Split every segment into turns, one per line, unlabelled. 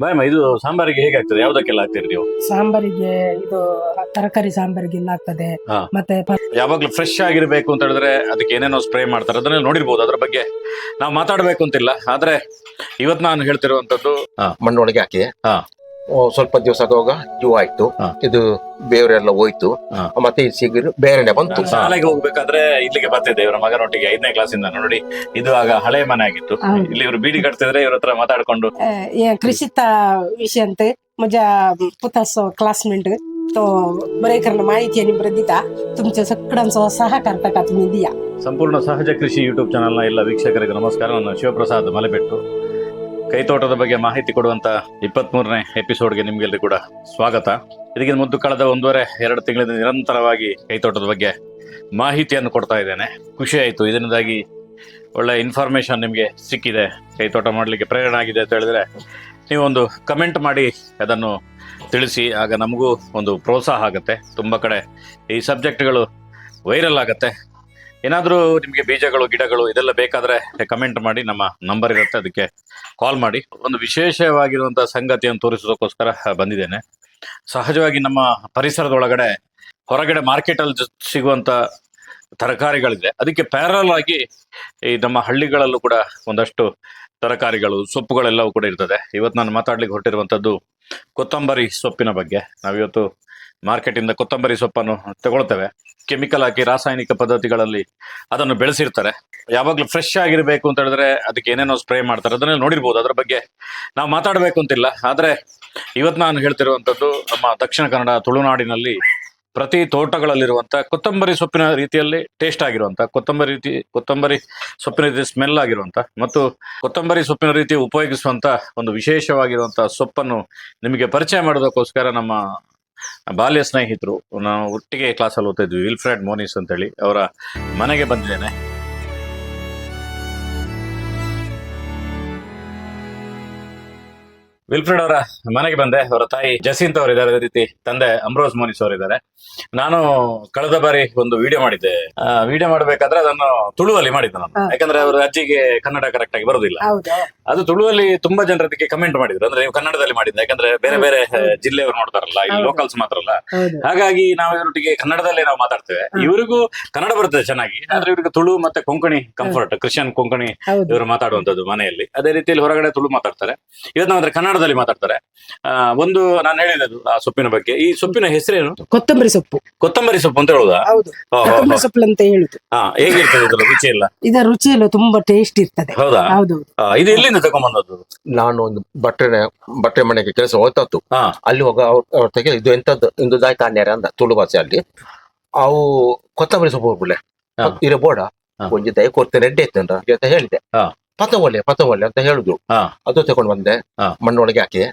ಬಾಯಮ್ಮ ಇದು ಸಾಂಬಾರಿಗೆ ಹೇಗಾಗ್ತದೆ? ಯಾವ್ದಕ್ಕೆಲ್ಲ ಹಾಕ್ತೀರಿ ನೀವು?
ಸಾಂಬಾರಿಗೆ ಇದು ತರಕಾರಿ ಸಾಂಬಾರಿಗೆಲ್ಲ ಆಗ್ತದೆ.
ಹಾ.
ಮತ್ತೆ ಪ-
ಯಾವಾಗ್ಲೂ ಫ್ರೆಶ್ ಆಗಿರ್ಬೇಕು ಅಂತ ಹೇಳಿದ್ರೆ ಅದಕ್ಕೆ ಏನೇನೋ ಸ್ಪ್ರೇ ಮಾಡ್ತಾರೆ. ಅದನ್ನ ನೋಡಿರ್ಬೋದು ಅದ್ರ ಬಗ್ಗೆ ನಾವು ಮಾತಾಡ್ಬೇಕು ಅಂತಿಲ್ಲ. ಆದ್ರೆ ಇವತ್ ನಾನು ಹೇಳ್ತಿರುವಂತದ್ದು
ಮಣ್ಣೊಳಗೆ ಹಾಕಿ.
ಹಾ.
ಓ, ಸ್ವಲ್ಪ ದಿವಸ ಆಗುವಾಗ ಜೂ ಆಯ್ತು
ಹಾ.
ಇದು ಬೇವರೆಲ್ಲ ಹೋಯ್ತು
ಹಾ.
ಮತ್ತೆ ಈ ಸಿಗಿರು ಬೇರೆನೆ ಬಂತು
ಶಾಲೆಗೆ ಹೋಗ್ಬೇಕಾದ್ರೆ ಇಲ್ಲಿಗೆ ಬರ್ತಿದ್ದೆ ಇವರ ಮಗನೊಟ್ಟಿಗೆ ಐದನೇ ಕ್ಲಾಸಿಂದ ನೋಡಿ ಇದು ಆಗ ಹಳೆ ಮನೆ ಆಗಿತ್ತು
ಹೌದು.
ಇಲ್ಲಿ ಇವರು ಬೀಡಿ ಕಟ್ತಿದ್ರೆ ಇವ್ರ ಹತ್ರ ಮಾತಾಡ್ಕೊಂಡು
अ, ये कृषीचा विषय अंत माझ्या पुताच क्लासमेट तो बरे करणं माहिती आणि बरं दिता तुमच्या सगळ्यांचा सहकार का तुम्ही दिया
ಸಂಪೂರ್ಣ ಸಹಜ ಕೃಷಿ ಯೂಟ್ಯೂಬ್ ಚಾನಲ್ನ ಎಲ್ಲ ವೀಕ್ಷಕರಿಗೆ ನಮಸ್ಕಾರ ನಾನು ಶಿವಪ್ರಸಾದ್ ಮಲೆಬೆಟ್ಟು ಕೈತೋಟದ ಬಗ್ಗೆ ಮಾಹಿತಿ ಕೊಡುವಂತ ಇಪ್ಪತ್ಮೂರನೇ ಎಪಿಸೋಡ್ಗೆ ನಿಮ್ಗೆಲ್ಲರಿಗೂ ಕೂಡ ಸ್ವಾಗತ. ಇದಕ್ಕಿಂತ ಮುದ್ದು ಕಳೆದ ಒಂದೂವರೆ, ಎರಡು ತಿಂಗಳಿಂದ ನಿರಂತರವಾಗಿ ಕೈತೋಟದ ಬಗ್ಗೆ ಮಾಹಿತಿಯನ್ನು ಕೊಡ್ತಾ ಇದ್ದೇನೆ. ಖುಷಿ ಆಯಿತು. ಇದರಿಂದಾಗಿ ಒಳ್ಳೆ ಇನ್ಫಾರ್ಮೇಶನ್ ನಿಮಗೆ ಸಿಕ್ಕಿದೆ. ಕೈತೋಟ ಮಾಡಲಿಕ್ಕೆ ಪ್ರೇರಣೆ ಆಗಿದೆ ಅಂತ ಹೇಳಿದ್ರೆ ನೀವೊಂದು ಕಮೆಂಟ್ ಮಾಡಿ ಅದನ್ನು ತಿಳಿಸಿ, ಆಗ ನಮಗೂ ಒಂದು ಪ್ರೋತ್ಸಾಹ ಆಗುತ್ತೆ. ತುಂಬ ಕಡೆ ಈ ಸಬ್ಜೆಕ್ಟ್ಗಳು ವೈರಲ್ ಆಗುತ್ತೆ. ಏನಾದರೂ ನಿಮಗೆ ಬೀಜಗಳು, ಗಿಡಗಳು ಇದೆಲ್ಲ ಬೇಕಾದ್ರೆ ಕಮೆಂಟ್ ಮಾಡಿ, ನಮ್ಮ ನಂಬರ್ ಇರುತ್ತೆ, ಅದಕ್ಕೆ ಕಾಲ್ ಮಾಡಿ. ಒಂದು ವಿಶೇಷವಾಗಿರುವಂತಹ ಸಂಗತಿಯನ್ನು ತೋರಿಸೋದಕ್ಕೋಸ್ಕರ ಬಂದಿದ್ದೇನೆ. ಸಹಜವಾಗಿ ನಮ್ಮ ಪರಿಸರದೊಳಗಡೆ ಹೊರಗಡೆ ಮಾರ್ಕೆಟಲ್ಲಿ ಸಿಗುವಂತ ತರಕಾರಿಗಳಿದೆ. ಅದಕ್ಕೆ ಪ್ಯಾರಲ್ ಆಗಿ ಈ ನಮ್ಮ ಹಳ್ಳಿಗಳಲ್ಲೂ ಕೂಡ ಒಂದಷ್ಟು ತರಕಾರಿಗಳು, ಸೊಪ್ಪುಗಳೆಲ್ಲವೂ ಕೂಡ ಇರ್ತದೆ. ಇವತ್ತು ನಾನು ಮಾತಾಡ್ಲಿಕ್ಕೆ ಹೊರಟಿರುವಂಥದ್ದು ಕೊತ್ತಂಬರಿ ಸೊಪ್ಪಿನ ಬಗ್ಗೆ. ನಾವಿವತ್ತು ಮಾರ್ಕೆಟಿಂದ ಕೊತ್ತಂಬರಿ ಸೊಪ್ಪನ್ನು ತಗೊಳ್ತೇವೆ. ಕೆಮಿಕಲ್ ಹಾಕಿ ರಾಸಾಯನಿಕ ಪದ್ಧತಿಗಳಲ್ಲಿ ಅದನ್ನು ಬೆಳೆಸಿರ್ತಾರೆ. ಯಾವಾಗಲೂ ಫ್ರೆಶ್ ಆಗಿರಬೇಕು ಅಂತ ಹೇಳಿದ್ರೆ ಅದಕ್ಕೆ ಏನೇನೋ ಸ್ಪ್ರೇ ಮಾಡ್ತಾರೆ. ಅದನ್ನೆಲ್ಲ ನೋಡಿರ್ಬೋದು. ಅದರ ಬಗ್ಗೆ ನಾವು ಮಾತಾಡಬೇಕು ಅಂತಿಲ್ಲ. ಆದರೆ ಇವತ್ತು ನಾನು ಹೇಳ್ತಿರುವಂಥದ್ದು ನಮ್ಮ ದಕ್ಷಿಣ ಕನ್ನಡ ತುಳುನಾಡಿನಲ್ಲಿ ಪ್ರತಿ ತೋಟಗಳಲ್ಲಿರುವಂಥ ಕೊತ್ತಂಬರಿ ಸೊಪ್ಪಿನ ರೀತಿಯಲ್ಲಿ ಟೇಸ್ಟ್ ಆಗಿರುವಂಥ ಕೊತ್ತಂಬರಿ ರೀತಿ, ಕೊತ್ತಂಬರಿ ಸೊಪ್ಪಿನ ರೀತಿ ಸ್ಮೆಲ್ ಆಗಿರುವಂಥ ಮತ್ತು ಕೊತ್ತಂಬರಿ ಸೊಪ್ಪಿನ ರೀತಿ ಉಪಯೋಗಿಸುವಂಥ ಒಂದು ವಿಶೇಷವಾಗಿರುವಂಥ ಸೊಪ್ಪನ್ನು ನಿಮಗೆ ಪರಿಚಯ ಮಾಡೋದಕ್ಕೋಸ್ಕರ ನಮ್ಮ ಬಾಲ್ಯ ಸ್ನೇಹಿತರು ನಾವು ಒಟ್ಟಿಗೆ ಕ್ಲಾಸಲ್ಲಿ ಓದ್ತಾ ಇದ್ವಿ. ವಿಲ್ಫ್ರೆಡ್ ಮೋನಿಸ್ ಅಂತೇಳಿ. ಅವರ ಮನೆಗೆ ಬಂದಿದ್ದೇನೆ. ವಿಲ್ಫ್ರೆಡ್ ಅವರ ಮನೆಗೆ ಬಂದೆ. ಅವರ ತಾಯಿ ಜಸೀಂತ್ ಅವರು ಇದ್ದಾರೆ ಅದೇ ರೀತಿ. ತಂದೆ ಅಮ್ರೋಸ್ ಮೋನಿಸ್ ಅವರು ಇದ್ದಾರೆ. ನಾನು ಕಳೆದ ಬಾರಿ ಒಂದು ವಿಡಿಯೋ ಮಾಡಿದ್ದೆ. ವಿಡಿಯೋ ಮಾಡಬೇಕಾದ್ರೆ ಅದನ್ನು ತುಳುವಲ್ಲಿ ಮಾಡಿದ್ದೆ ನಾನು. ಯಾಕಂದ್ರೆ ಅವರ ಅಜ್ಜಿಗೆ ಕನ್ನಡ ಕರೆಕ್ಟ್ ಆಗಿ ಬರುದಿಲ್ಲ. ಅದು ತುಳುವಲ್ಲಿ ತುಂಬಾ ಜನರ ಅದಕ್ಕೆ ಕಮೆಂಟ್ ಮಾಡಿದ್ರು. ಅಂದ್ರೆ ನೀವು ಕನ್ನಡದಲ್ಲಿ ಮಾಡಿದ್ದೆ. ಯಾಕಂದ್ರೆ ಬೇರೆ ಬೇರೆ ಜಿಲ್ಲೆಯವರು ನೋಡ್ತಾರಲ್ಲ ಇಲ್ಲಿ ಲೋಕಲ್ಸ್ ಮಾತ್ರ ಅಲ್ಲ. ಹಾಗಾಗಿ ನಾವು ಇವರೊಟ್ಟಿಗೆ ಕನ್ನಡದಲ್ಲೇ ನಾವು ಮಾತಾಡ್ತೇವೆ. ಇವರಿಗೂ ಕನ್ನಡ ಬರ್ತದೆ ಚೆನ್ನಾಗಿ. ಆದ್ರೆ ಇವರಿಗೆ ತುಳು ಮತ್ತೆ ಕೊಂಕಣಿ ಕಂಫರ್ಟ್ ಕ್ರಿಶ್ಚಿಯನ್ ಕೊಂಕಣಿ ಇವರು ಮಾತಾಡುವಂತದ್ದು ಮನೆಯಲ್ಲಿ. ಅದೇ ರೀತಿಯಲ್ಲಿ ಹೊರಗಡೆ ತುಳು ಮಾತಾಡ್ತಾರೆ. ಇವತ್ತು ನಾವು ಅಂದ್ರೆ ಕನ್ನಡದಲ್ಲಿ ಮಾತಾಡ್ತಾರೆ. ಆ, ಒಂದು ನಾನು ಹೇಳಿದ್ದು ಆ ಸೊಪ್ಪಿನ ಬಗ್ಗೆ. ಈ ಸೊಪ್ಪಿನ ಹೆಸರೇನು?
ಕೊತ್ತಂಬರಿ ಸೊಪ್ಪು.
ಕೊತ್ತಂಬರಿ ಸೊಪ್ಪು ಅಂತ ಹೇಳುದಾ?
ಹೌದು. ಕೊತ್ತಂಬರಿ ಸೊಪ್ಪು ಅಂತ ಹೇಳುದು.
ಹಾ ಹೇಗಿರ್ತದೆ ಇದರ ರುಚಿ ಎಲ್ಲ?
ಇದರ ರುಚಿ ಎಲ್ಲ ತುಂಬಾ ಟೇಸ್ಟ್ ಇರ್ತದೆ.
ಹೌದಾ?
ಹೌದು.
ಆ, ಇದು ಎಲ್ಲಿಂದ ತಗೊಂಡ್ಬಂದದ್ದು
ನಾನು ಒಂದು ಬಟ್ಟೆ ಬಟ್ಟೆ ಮನೆಗೆ ಕೆಲಸ ಹೋಗ್ತತ್ತು
ಹಾ.
ಅಲ್ಲಿ ಹೋಗ ಅವ್ರ ತೆಗೆ ಇದು ಎಂತದ್ದು ಇಂದು ದಾಯ್ತಾನ್ಯಾರ ಅಂದ ತುಳು ಭಾಷೆಯಲ್ಲಿ ಅವು ಕೊತ್ತಂಬರಿ ಸೊಪ್ಪು ಹೋಗ್ಬಿಡ್ಲೆ
ಹಾ.
ಇರಬೋಡ
ಹಾ.
ಒಂಜಿ ದಯ ಕೊಡ್ತೇನೆ ಅಡ್ಡಿ ಅಂತ ಅಂತ ಹೇಳಿದೆ.
ಹಾ.
ಪತವೊಲೆ ಒಳ್ಳೆ ಅಂತ
ಹೇಳುದು.
ಅದು ತಗೊಂಡು ಬಂದೆ. ಮಣ್ಣೊಳಗೆ ಹಾಕಿ.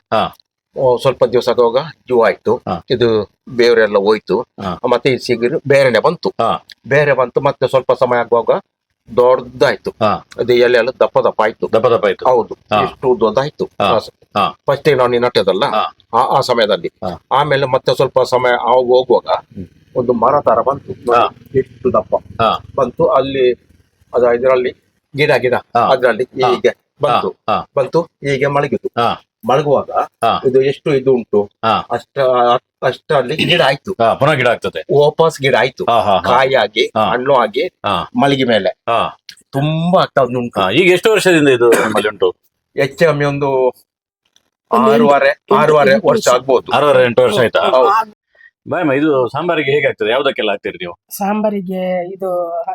ಸ್ವಲ್ಪ ದಿವಸ ಆಗುವಾಗ ಜೀವ ಆಯ್ತು. ಇದು ಬೇರೆಲ್ಲ ಹೋಯ್ತು ಮತ್ತೆ ಈ ಸಿಗಿರು ಬೇರೆನೆ ಬಂತು. ಬೇರೆ ಬಂತು ಮತ್ತೆ ಸ್ವಲ್ಪ ಸಮಯ ಆಗುವಾಗ ದೊಡ್ಡದಾಯ್ತು
ಅದೇ
ಅದು ಎಲೆ ಎಲ್ಲ ದಪ್ಪ ದಪ್ಪ ಆಯ್ತು
ದಪ್ಪ ದಪ್ಪ ಆಯ್ತು
ಹೌದು. ಎಷ್ಟು ದೊಡ್ಡದಾಯ್ತು. ಫಸ್ಟ್ ನಾವು ನಟ್ಟದಲ್ಲ. ಆ ಆ ಸಮಯದಲ್ಲಿ ಆಮೇಲೆ ಮತ್ತೆ ಸ್ವಲ್ಪ ಸಮಯ ಹೋಗುವಾಗ ಒಂದು ಮರ ತರ ಬಂತು. ಎಷ್ಟು ದಪ್ಪ. ಬಂತು ಅಲ್ಲಿ ಅದ ಇದರಲ್ಲಿ ಗಿಡ ಗಿಡ
ಹಾ.
ಅದರಲ್ಲಿ. ಹೀಗೆ ಬಂತು
ಹಾ
ಬಂತು ಹೀಗೆ ಮಲಗಿತು
ಹಾ.
ಮಲಗುವಾಗ
ಹಾ.
ಇದು ಎಷ್ಟು ಇದು ಉಂಟು
ಹಾ.
ಅಷ್ಟ ಅಷ್ಟರಲ್ಲಿ ಗಿಡ ಆಯ್ತು
ಹಾ ಪುನಃ ಗಿಡ ಆಗ್ತದೆ
ವಾಪಸ್ ಗಿಡ ಆಯ್ತು
ಹಾ ಹಾ ಹಾ
ಕಾಯಿ ಆಗಿ
ಹಾ.
ಹಣ್ಣು ಆಗಿ
ಹಾ.
ಮಲಗಿ ಮೇಲೆ
ಹಾ
ತುಂಬಾ ಆಗ್ತಾ ಉಂಟು
ಹಾ, ಈಗ ಎಷ್ಟು ವರ್ಷದಿಂದ ಇದು ನಮ್ಮಲ್ಲಿ ಉಂಟು
ಹೆಚ್ಚು ಕಮ್ಮಿ ಒಂದು ಆರೂವರೆ ಆರೂವರೆ ವರ್ಷ
ವರ್ಷ.
ಆಗ್ಬೋದು
ಆರೂವರೆ ಎಂಟು ವರ್ಷ ಆಯ್ತಾ
ಹೌದು.
ಬಾಯಮ್ಮ ಇದು ಸಾಂಬಾರಿಗೆ ಹೇಗಾಗ್ತದೆ? ಯಾವ್ದಕ್ಕೆಲ್ಲ ಹಾಕ್ತೀರಿ ನೀವು?
ಸಾಂಬಾರಿಗೆ ಇದು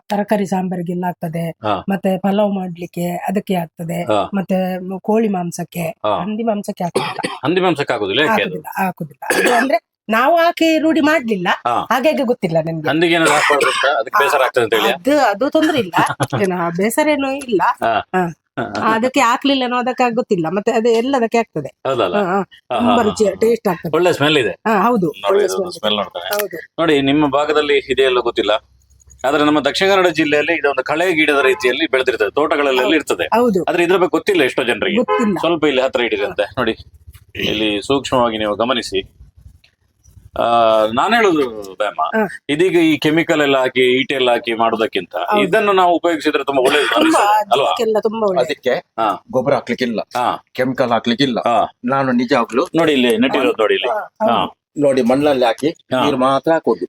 ತರಕಾರಿ ಸಾಂಬಾರಿಗೆಲ್ಲ ಆಗ್ತದೆ.
ಹಾ.
ಮತ್ತೆ ಪಲಾವ್ ಮಾಡ್ಲಿಕ್ಕೆ ಅದಕ್ಕೆ ಆಗ್ತದೆ.
ಹಾ.
ಮತ್ತೆ ಕೋಳಿ ಮಾಂಸಕ್ಕೆ
ಹಾ.
ಹಂದಿ ಮಾಂಸಕ್ಕೆ ಹಾಕುದಿಲ್ಲ.
ಹಂದಿ ಮಾಂಸಕ್ಕೆ ಹಾಕುದಿಲ್ಲ ಯಾಕೆ ಅದು?
ಹಾಕುದಿಲ್ಲ ಹಾಕುದಿಲ್ಲ. ಅದು ಅಂದ್ರೆ ನಾವು ಹಾಕಿ ರೂಢಿ ಮಾಡ್ಲಿಲ್ಲ.
ಹಾ.
ಹಾಗಾಗಿ ಗೊತ್ತಿಲ್ಲ ನಿಮ್ಗೆ?
ಹಂದಿಗೆ ಏನಾದ್ರು ಹಾಕ್ಬಾರ್ದು ಅಂತ? ಅದಕ್ಕೆ ಬೇಸರ ಆಗ್ತದೆ ಅಂತ ಹೇಳಿ.
ಅದು ಅದು ತೊಂದ್ರೆ ಇಲ್ಲ. ಏನು ಬೇಸರ ಏನೂ ಇಲ್ಲ.
ಹಾ.
ಹಾ. ಅದಕ್ಕೆ ಹಾಕ್ಲಿಲ್ಲ ಅನ್ನೋ ಅದಕ್ಕೆ ಗೊತ್ತಿಲ್ಲ. ಮತ್ತೆ ಅದೇ ಎಲ್ಲದಕ್ಕೆ ಆಗ್ತದೆ.
ಹೌದಲ್ಲ?
ತುಂಬಾ ರುಚಿ ಟೇಸ್ಟ್ ಆಗ್ತದೆ.
ಒಳ್ಳೆ ಸ್ಮೆಲ್ ಇದೆ.
ಹಾ ಹೌದು.
ನೋಡಿ
ಒಳ್ಳೆ smell.
ಸ್ಮೆಲ್ ನೋಡ್ತಾನೆ.
ಹೌದು.
ನೋಡಿ ನಿಮ್ಮ ಭಾಗದಲ್ಲಿ ಇದೆಯಲ್ಲ ಗೊತ್ತಿಲ್ಲ. ಆದ್ರೆ ನಮ್ಮ ದಕ್ಷಿಣ ಕನ್ನಡ ಜಿಲ್ಲೆಯಲ್ಲಿ ಇದೊಂದು ಕಳೆ ಗಿಡದ ರೀತಿಯಲ್ಲಿ ಬೆಳೆದಿರ್ತದೆ. ತೋಟಗಳಲ್ಲೆಲ್ಲ ಇರ್ತದೆ.
ಹೌದು.
ಆದ್ರೆ ಇದ್ರ ಬಗ್ಗೆ ಗೊತ್ತಿಲ್ಲ ಎಷ್ಟೋ ಜನರಿಗೆ.
ಗೊತ್ತಿಲ್ಲ.
ಸ್ವಲ್ಪ ಇಲ್ಲಿ ಹತ್ರ ಹಿಡಿದಂತೆ ನೋಡಿ ಇಲ್ಲಿ ಸೂಕ್ಷ್ಮವಾಗಿ ನೀವು ಗಮನಿಸಿ. ನಾನ್ ಹೇಳುದು ಬ್ಯಾಮ. ಇದೀಗ ಈ ಕೆಮಿಕಲ್ ಎಲ್ಲ ಹಾಕಿ ಈಟೆ ಎಲ್ಲ ಹಾಕಿ ಮಾಡೋದಕ್ಕಿಂತ ಇದನ್ನು ನಾವು ಉಪಯೋಗಿಸಿದ್ರೆ ತುಂಬಾ ಒಳ್ಳೇದು
ತುಂಬಾ
ಅಲ್ವಾ?
ಜೀವಕ್ಕೆಲ್ಲ ತುಂಬಾ ಒಳ್ಳೆ
ಅದಕ್ಕೆ
ಹಾ.
ಗೊಬ್ಬರ ಹಾಕ್ಲಿಕ್ಕಿಲ್ಲ.
ಹಾ.
ಕೆಮಿಕಲ್ ಹಾಕ್ಲಿಕ್ಕಿಲ್ಲ.
ನಾನು
ನಾನು ಹಾಕ್ಲು
ನೋಡಿ ಇಲ್ಲಿ ನೆಟ್ಟಿರೋದು ನೋಡಿ ಇಲ್ಲಿ. ಹಾ.
ನೋಡಿ ಮಣ್ಣಲ್ಲಿ ಹಾಕಿ ನೀರು ಮಾತ್ರ ಹಾಕೋದು.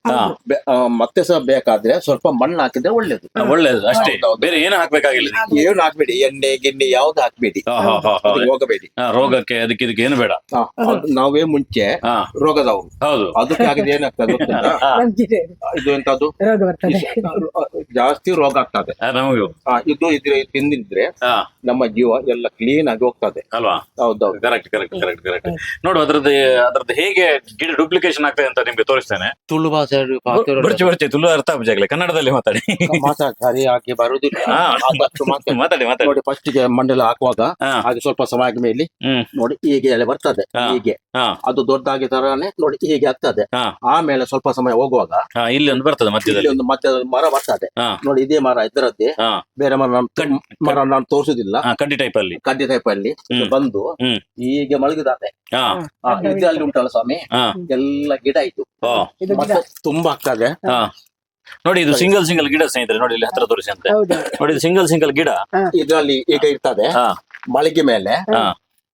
ಬೆ- ಆ, ಮತ್ತೆ ಸಹ ಬೇಕಾದ್ರೆ ಸ್ವಲ್ಪ ಮಣ್ಣು ಹಾಕಿದ್ರೆ ಒಳ್ಳೇದು.
ಒಳ್ಳೇದು ಅಷ್ಟೇ. ಬೇರೆ ಏನು ಹಾಕ್ಬೇಕಾಗಿಲ್ಲ
ಏನು ಹಾಕ್ಬೇಡಿ ಎಣ್ಣೆ ಗಿಣ್ಣೆ ಯಾವ್ದು ಹಾಕ್ಬೇಡಿ.
ಹಾ, ಹಾ, ಹಾ, ಹಾ.
ಅದಕ್ಕೆ ಹೋಗಬೇಡಿ.
ಹಾ, ರೋಗಕ್ಕೆ ಅದಕ್ಕೆ ಇದಕ್ಕೆ ಏನು ಬೇಡ.
ಹಾ, ಅದು ನಾವೇ ಮುಂಚೆ
ಹಾ.
ರೋಗದವರು.
ಹೌದು.
ಅದಕ್ಕೆ ಆಗಿದ್ರೆ ಏನಾಗ್ತದೆ ಗೊತ್ತುಂಟಾ?
ಹಾ,
ನಮ್ಗೆ
ಇದು ಎಂತದ್ದು
ರೋಗ ಬರ್ತದೆ.
ಜಾಸ್ತಿ ರೋಗ ಆಗ್ತದೆ.
ಆ, ನಮಗೂ.
ಆ, ಇದು ಇದ್ರೆ ತಿಂದಿದ್ರೆ
ಹಾ.
ನಮ್ಮ ಜೀವ ಎಲ್ಲ ಕ್ಲೀನ್ ಆಗಿ ಹೋಗ್ತದೆ.
ಅಲ್ವಾ?
ಹೌದೌದು.
ಕರೆಕ್ಟ್ ಕರೆಕ್ಟ್ ಕರೆಕ್ಟ್ ಕರೆಕ್ಟ್ ನೋಡು ಅದ್ರದ್ದು ಅದ್ರದ್ದು ಹೇಗೆ ಗಿಡ ಡೂಪ್ಲಿಕೇಶನ್ ಆಗ್ತದೆ ಅಂತ ನಿಮ್ಗೆ ತೋರಿಸ್ತೇನೆ.
ತುಳು ಭಾಷೆ
ಬರ್ಚಿ ಬರ್ಚಿ ತುಳು ಅರ್ಥ ಆಗ್ಲಿ ಕನ್ನಡದಲ್ಲಿ ಮಾತಾಡಿ.
ಮಾತಾಡ ಹಾಕಿ ಬರುದಿಲ್ಲ. ಮಾತಾಡಿ.
ಮಾತಾಡಿ.
ನೋಡಿ ಫಸ್ಟ್ಗೆ ಮಂಡಲ ಹಾಕುವಾಗ ಹಾಗೆ ಸ್ವಲ್ಪ ಸಮಯ ಮೇಲೆ ನೋಡಿ ಹೀಗೆ ಎಲೆ ಬರ್ತದೆ ಹೀಗೆ. ಅದು ದೊಡ್ಡದಾಗಿ ತರಾನೆ ನೋಡಿ ಹೀಗೆ ಆಗ್ತದೆ. ಆಮೇಲೆ ಸ್ವಲ್ಪ ಸಮಯ ಹೋಗುವಾಗ
ಇಲ್ಲಿ ಒಂದು ಬರ್ತದೆ ಮಧ್ಯದಲ್ಲಿ.
ಒಂದು ಮತ್ತೆ ಮರ ಬರ್ತದೆ. ನೋಡಿ ಇದೇ ಮರ ಇದರದ್ದೇ. ಬೇರೆ ಮರ ನಾನು ಮರ ನಾನು ತೋರಿಸುದಿಲ್ಲ.
ಕಡ್ಡಿ ಟೈಪ್ ಅಲ್ಲಿ.
ಕಡ್ಡಿ ಟೈಪ್ ಅಲ್ಲಿ ಬಂದು ಹೀಗೆ ಮಲಗಿದಾನೆ
ಹಾ.
ಅಲ್ಲಿ ಇದರಲ್ಲಿ ಉಂಟಲ್ಲ ಸ್ವಾಮಿ?
ಹಾ.
ಎಲ್ಲ ಗಿಡ ಇತ್ತು.
ಇದು
ಮತ್ತೆ ತುಂಬಾ ಆಗ್ತದೆ.
ಹಾ. ನೋಡಿ ಇದು ಸಿಂಗಲ್ ಸಿಂಗಲ್ ಗಿಡ ಸ್ನೇಹಿತರೆ ನೋಡಿ ಇಲ್ಲಿ ಹತ್ರ ತೋರಿಸಿ ಅಂತ.
ಹೌದು.
ನೋಡಿ ಇದು ಸಿಂಗಲ್ ಸಿಂಗಲ್ ಗಿಡ.
ಇದರಲ್ಲಿ ಈಗ ಇರ್ತದೆ.
ಹಾ.
ಮಳಿಗೆ ಮೇಲೆ.
ಹಾ.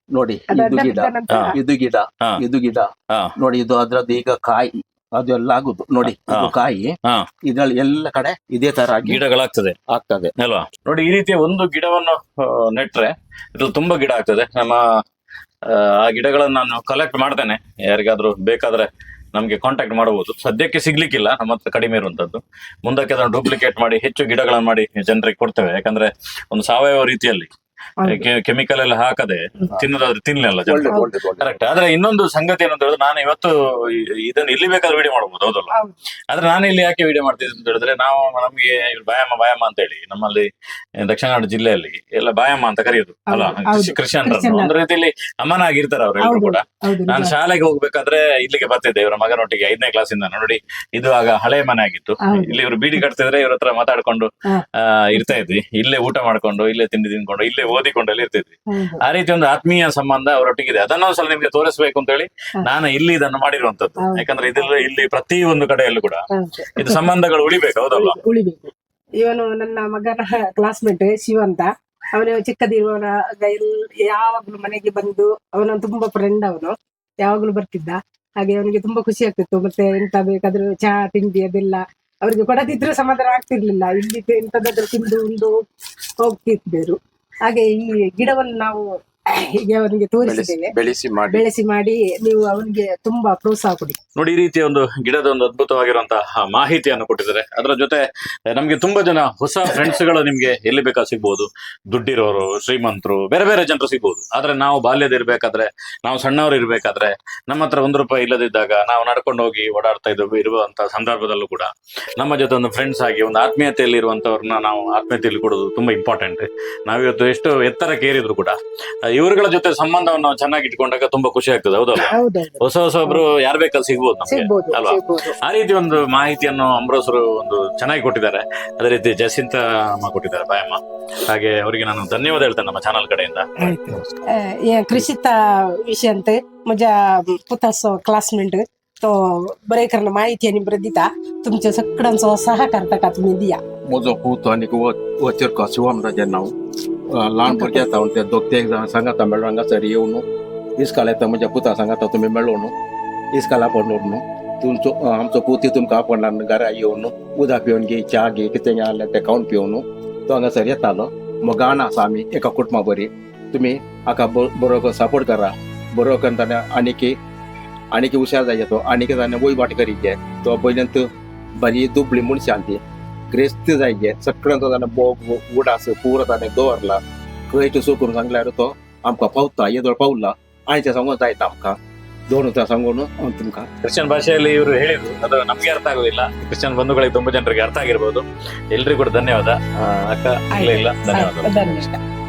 ನೋಡಿ ಇದು ಗಿಡ.
ಹಾ.
ಇದು ಗಿಡ. ಇದು ಗಿಡ.
ಹಾ.
ನೋಡಿ ಇದು ಅದ್ರದ್ದು ಈಗ ಕಾಯಿ. ಅದೆಲ್ಲ ಆಗುದು. ನೋಡಿ
ಹಾ.
ಇದು ಕಾಯಿ.
ಹಾ.
ಇದ್ರಲ್ಲಿ ಎಲ್ಲ ಕಡೆ ಇದೇ ತರ
ಗಿಡಗಳಾಗ್ತದೆ.
ಆಗ್ತದೆ.
ಅಲ್ವಾ? ನೋಡಿ ಈ ರೀತಿ ಒಂದು ಗಿಡವನ್ನು ನೆಟ್ರೆ ಇದ್ರಲ್ಲಿ ತುಂಬಾ ಗಿಡ ಆಗ್ತದೆ. ನಮ್ಮ ಆ, ಗಿಡಗಳನ್ನು ನಾನು ಕಲೆಕ್ಟ್ ಮಾಡ್ತೇನೆ. ಯಾರಿಗಾದ್ರೂ ಬೇಕಾದ್ರೆ ನಮಗೆ ಕಾಂಟ್ಯಾಕ್ಟ್ ಮಾಡಬಹುದು ಸದ್ಯಕ್ಕೆ ಸಿಗ್ಲಿಕ್ಕಿಲ್ಲ ನಮ್ಮ ಹತ್ರ ಕಡಿಮೆ ಇರುವಂತದ್ದು. ಮುಂದಕ್ಕೆ ಅದನ್ನು ಡೂಪ್ಲಿಕೇಟ್ ಮಾಡಿ ಹೆಚ್ಚು ಗಿಡಗಳನ್ನು ಮಾಡಿ ಜನರಿಗೆ ಕೊಡ್ತೇವೆ. ಯಾಕಂದ್ರೆ ಒಂದು ಸಾವಯವ ರೀತಿಯಲ್ಲಿ. ಕೆಮಿಕಲ್ ಎಲ್ಲ ಹಾಕದೆ ತಿನ್ನೋದಾದ್ರೆ ತಿನ್ಲಿಲ್ಲ ಕರೆಕ್ಟ್ ಆದ್ರೆ ಇನ್ನೊಂದು ಸಂಗತಿ ಏನಂತ ಹೇಳಿದ್ರೆ ನಾನು ಇವತ್ತು ಇದನ್ನ ಇಲ್ಲಿ ಬೇಕಾದ್ರೆ ವಿಡಿಯೋ ಮಾಡಬಹುದು ಹೌದಲ್ಲ?
ಹೌದು.
ಆದ್ರೆ ನಾನು ಇಲ್ಲಿ ಯಾಕೆ ವಿಡಿಯೋ ಮಾಡ್ತಿದ್ದೆ ಅಂತ ಹೇಳಿದ್ರೆ ನಾವು ನಮಗೆ ಇವ್ರು ಬಾಯಮ್ಮ ಬಾಯಮ್ಮ ಅಂತ ಹೇಳಿ ನಮ್ಮಲ್ಲಿ ದಕ್ಷಿಣ ಕನ್ನಡ ಜಿಲ್ಲೆಯಲ್ಲಿ ಎಲ್ಲ ಬಾಯಮ್ಮ ಅಂತ ಕರೆಯೋದು ಅಲ್ಲ? ಕೃಷಿ. ಒಂದು ರೀತಿಯಲ್ಲಿ ಅಮ್ಮನಾಗಿರ್ತಾರೆ ಅವ್ರು
ಎಲ್ಲರೂ
ಕೂಡ. ನಾನು ಶಾಲೆಗೆ ಹೋಗ್ಬೇಕಾದ್ರೆ ಇಲ್ಲಿಗೆ ಬರ್ತಿದ್ದೆ. ಇವರ ಮಗನೊಟ್ಟಿಗೆ ಐದನೇ ಇಂದ ನೋಡಿ ಇದು ಆಗ ಹಳೆ ಮನೆ ಆಗಿತ್ತು. ಇಲ್ಲಿ ಇವರು ಬೀಡಿ ಕಟ್ತಿದ್ರೆ ಇವ್ರ ಹತ್ರ ಮಾತಾಡ್ಕೊಂಡು ಆ, ಇರ್ತಾ ಇದ್ವಿ. ಇಲ್ಲೇ ಊಟ ಮಾಡ್ಕೊಂಡು ಇಲ್ಲೇ ತಿಂಡಿ ತಿನ್ಕೊಂಡು ಇಲ್ಲೇ ಓದಿಕೊಂಡು ಎಲ್ಲ ಇರ್ತಿದ್ವಿ ಆ ರೀತಿ ಒಂದು ಆತ್ಮೀಯ ಸಂಬಂಧ ಅವರೊಟ್ಟಿಗಿದೆ. ಅದನ್ನ ಒಂದ್ಸಲ ನಿಮ್ಗೆ ತೋರಿಸ್ಬೇಕು ಅಂತ ಹೇಳಿ ನಾನು ಇಲ್ಲಿ ಇದನ್ನು ಮಾಡಿರುವಂತದ್ದು ಯಾಕಂದ್ರೆ ಇದೆಲ್ಲ ಇಲ್ಲಿ ಪ್ರತಿ ಒಂದು ಕಡೆಯಲ್ಲೂ ಕೂಡ ಇದು ಸಂಬಂಧಗಳು ಉಳಿಬೇಕು ಹೌದಲ್ಲ
ಉಳಿ- ಉಳಿಬೇಕು. ಇವನು ನನ್ನ ಮಗನ ಕ್ಲಾಸ್ಮೇಟ್ ಶಿವ ಅಂತ. ಅವನು ಚಿಕ್ಕದಿರುವಾಗ ಎಲ್- ಯಾವಾಗ್ಲೂ ಮನೆಗೆ ಬಂದು ಅವನ ತುಂಬಾ ಫ್ರೆಂಡ್ ಅವನು. ಯಾವಾಗ್ಲೂ ಬರ್ತಿದ್ದ. ಹಾಗೆ ಅವನಿಗೆ ತುಂಬಾ ಖುಷಿ ಆಗ್ತಿತ್ತು. ಮತ್ತೆ ಎಂತ ಬೇಕಾದ್ರೂ ಚಹಾ ತಿಂಡಿ ಅದೆಲ್ಲ ಅವ್ರಿಗೆ ಕೊಡದಿದ್ರೆ ಸಮಾಧಾನ ಆಗ್ತಿರ್ಲಿಲ್ಲ. ಇಲ್ಲಿ ಎಂತದಾದ್ರೂ ತಿಂದು ಉಂಡು ಹೋಗ್ತಿದ್ದರು. ಹಾಗೆ ಈ ಗಿಡವನ್ನು ನಾವು ಹೀಗೆ ಅವನಿಗೆ ತೋರಿಸಿದ್ದೇನೆ.
ಬೆಳೆಸಿ ಮಾಡಿ.
ಬೆಳೆಸಿ ಮಾಡಿ ನೀವು ಅವನಿಗೆ ತುಂಬಾ ಪ್ರೋತ್ಸಾಹ ಕೊಡಿ.
ನೋಡಿ ಈ ರೀತಿ ಒಂದು ಗಿಡದ ಒಂದು ಅದ್ಭುತವಾಗಿರುವಂತಹ ಮಾಹಿತಿಯನ್ನು ಕೊಟ್ಟಿದ್ದಾರೆ. ಅದರ ಜೊತೆ ನಮಗೆ ತುಂಬಾ ಜನ ಹೊಸ ಫ್ರೆಂಡ್ಸ್ಗಳು ನಿಮ್ಗೆ ಎಲ್ಲಿ ಬೇಕಾ ಸಿಗ್ಬಹುದು ದುಡ್ಡಿರೋರು ಶ್ರೀಮಂತರು ಬೇರೆ ಬೇರೆ ಜನರು ಸಿಗ್ಬಹುದು ಆದ್ರೆ ನಾವು ಬಾಲ್ಯದ ಇರ್ಬೇಕಾದ್ರೆ ನಾವು ಸಣ್ಣವರು ಇರ್ಬೇಕಾದ್ರೆ ನಮ್ಮ ಹತ್ರ ಒಂದು ರೂಪಾಯಿ ಇಲ್ಲದಿದ್ದಾಗ ನಾವು ನಡ್ಕೊಂಡು ಹೋಗಿ ಓಡಾಡ್ತಾ ಇದ್ದು ಇರುವಂತಹ ಸಂದರ್ಭದಲ್ಲೂ ಕೂಡ ನಮ್ಮ ಜೊತೆ ಒಂದು ಫ್ರೆಂಡ್ಸ್ ಆಗಿ ಒಂದು ಆತ್ಮೀಯತೆಯಲ್ಲಿ ಇರುವಂತವ್ರನ್ನ ನಾವು ಆತ್ಮೀಯತೆಯಲ್ಲಿ ಕೊಡೋದು ತುಂಬಾ ಇಂಪಾರ್ಟೆಂಟ್ ನಾವಿವತ್ತು ಎಷ್ಟು ಎತ್ತರಕ್ಕೆ ಏರಿದ್ರು ಕೂಡ ಇವರುಗಳ ಜೊತೆ ಸಂಬಂಧವನ್ನು ನಾವು ಚೆನ್ನಾಗಿ ಇಟ್ಕೊಂಡಾಗ ತುಂಬಾ ಖುಷಿ ಆಗ್ತದೆ ಹೌದಲ್ಲ
ಹೌದೌದು
ಹೊಸ ಹೊಸೊಬ್ರು ಯಾರು ಬೇಕಾದ್ರೆ ಸಿಗ್ಬೋದು ನಮ್ಗೆ
ಸಿಗ್ಬೋದು
ಅಲ್ವಾ
ಸಿಗ್ಬೋದು
ಆ ರೀತಿ ಒಂದು ಮಾಹಿತಿಯನ್ನು ಅಂಬ್ರೋಸರು ಒಂದು ಚೆನ್ನಾಗಿ ಕೊಟ್ಟಿದ್ದಾರೆ ಅದೇ ರೀತಿ ಜಸಿಂತ ಅಮ್ಮ ಕೊಟ್ಟಿದ್ದಾರೆ ಬಾಯಮ್ಮ ಹಾಗೆ ಅವರಿಗೆ ನಾನು ಧನ್ಯವಾದ ಹೇಳ್ತೇನೆ ನಮ್ಮ ಚಾನಲ್ ಕಡೆಯಿಂದ
अ, ये कृषीचा विषय ते माझ्या पुताच क्लासमेट तो बरे करणं माहिती आणि बरं दिता तुमच्या सगळ्यांचा सहकार का तुम्ही दिया
मोजो पूत आणि वचर का शिवम राजा नाव लहानपणी येता ते दोघते सांगाता मेळवांगा सरी येऊन इस्काल येता म्हणजे पुता सांगाता तुम्ही मेळवून इस्काला पडलो तुमचो आमचो पुती तुमकां आपणान घरा येवन उदक पिवन घे च्या घे कितें आलें तें खावन पिवन तो हांगासर येतालो मग गाणं आसा आमी एका कुटुंबा बरी तुम्ही हाका बरो सपोर्ट करा बरो करताना आनीक आनीक हुशार जाय तो आनीक ताणें वयवाट करीचे तो पयलींत बरी दुबळी मनशांती क्रिस्त grestidajje sakranto dana bog udas pura ಪೂರ dorla kretu sukur sanglaro to amka pauta yedol paula ಆಯ್ತು ಸಂಗೋತ ಆಯ್ತು ಅಮ್ಕ ದೋಣುತ್ತ ಸಂಗೋನು ತುಮ್ಕ.
ಕ್ರಿಶ್ಚಿಯನ್ ಭಾಷೆಯಲ್ಲಿ ಇವರು ಹೇಳಿದ್ರು ಅದು ನಮ್ಗೆ ಅರ್ಥ ಆಗುದಿಲ್ಲ. ಕ್ರಿಶ್ಚಿಯನ್ ಬಂಧುಗಳಿಗೆ ತುಂಬಾ ಜನರಿಗೆ ಅರ್ಥ ಆಗಿರ್ಬೋದು. ಎಲ್ರಿಗೂ ಕೂಡ ಧನ್ಯವಾದ. ಅಕ್ಕ ಇಲ್ಲ. ಧನ್ಯವಾದ.